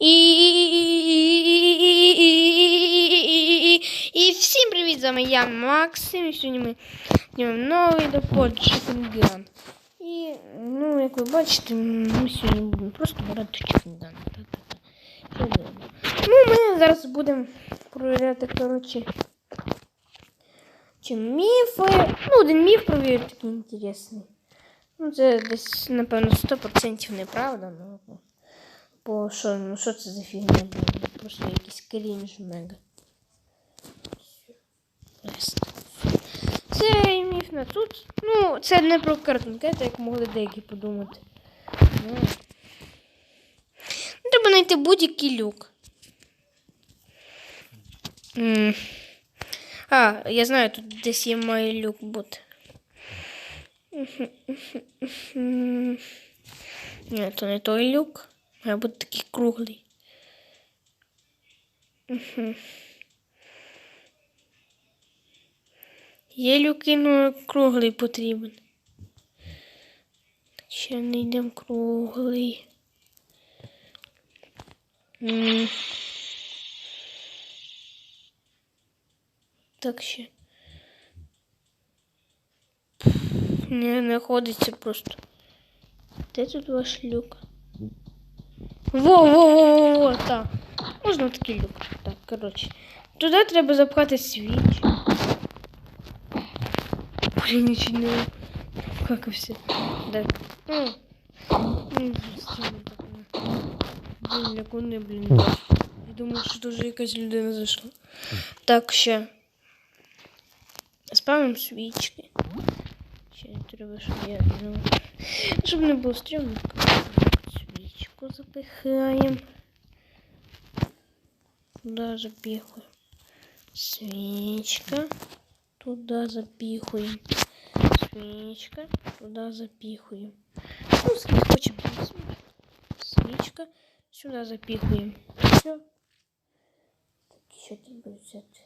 І всім привіт, з вами я Максим. І сьогодні ми знімемо новий допод Чикенган. І, ну, як ви бачите, ми сьогодні будемо просто брати Чикенган. Ну, ми зараз будемо провіряти, коротше, чи міфи. Ну, один міф провірити такий інтересний. Ну, це десь, напевно, 100% неправда, ну. Бо що, ну що це за фігня? блін? Просто якийсь крінж мега. Це міф на тут. Ну, це не про картинки, це як могли деякі подумати. Ну. Ну, Треба знайти будь-який люк. М. А, я знаю, тут десь є має люк бути. Ні, то не той люк. Має бути такий круглий. Угу. Є люки, ну круглий потрібен. Ще не йдемо круглий. М. Так ще. Не знаходиться просто. Де тут ваш люк? Во-во-во-во, так. Можна такий люк. Так, коротше. Туди треба запхати свіч. Блін, нічого не вкакався. Так. Ну, ну, стіна така. Блін, як вони, блін. Я думаю, що дуже якась людина зайшла. Так, ще. Спавимо свічки. Ще не треба, щоб я. Ну, щоб не було стрімно. Свічку запихаємо. Туда запихуємо. Свічка. Туда запихуємо. Свічка. Туда запихуємо. Ну, скільки хочемо. Свічка. Сюди запихуємо. Все. Так, ще треба взяти.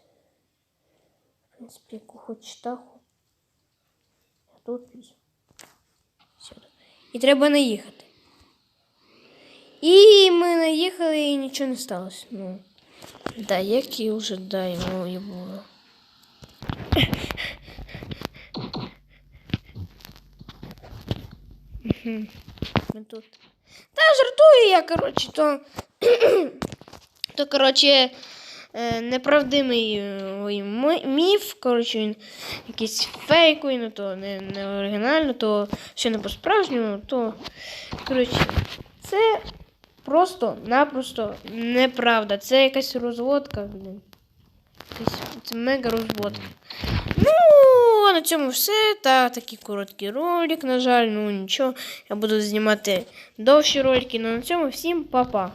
В принципі, яку хоч таху. А тут візьму. Сюди. І треба наїхати. І ми наїхали і нічого не сталося. Ну, да, як і вже даємо і було. Ми тут. Та жартую я, коротше, то. то, коротше, е, неправдивий е, міф. Коротше, він якийсь фейковий, ну то не, не оригінально, то все не по-справжньому, то. Коротше, це просто-напросто неправда. Це якась розводка, блін. Це мега розводка. Ну, а на цьому все. Та такий короткий ролик, на жаль, ну нічого. Я буду знімати довші ролики. Ну на цьому всім па-па.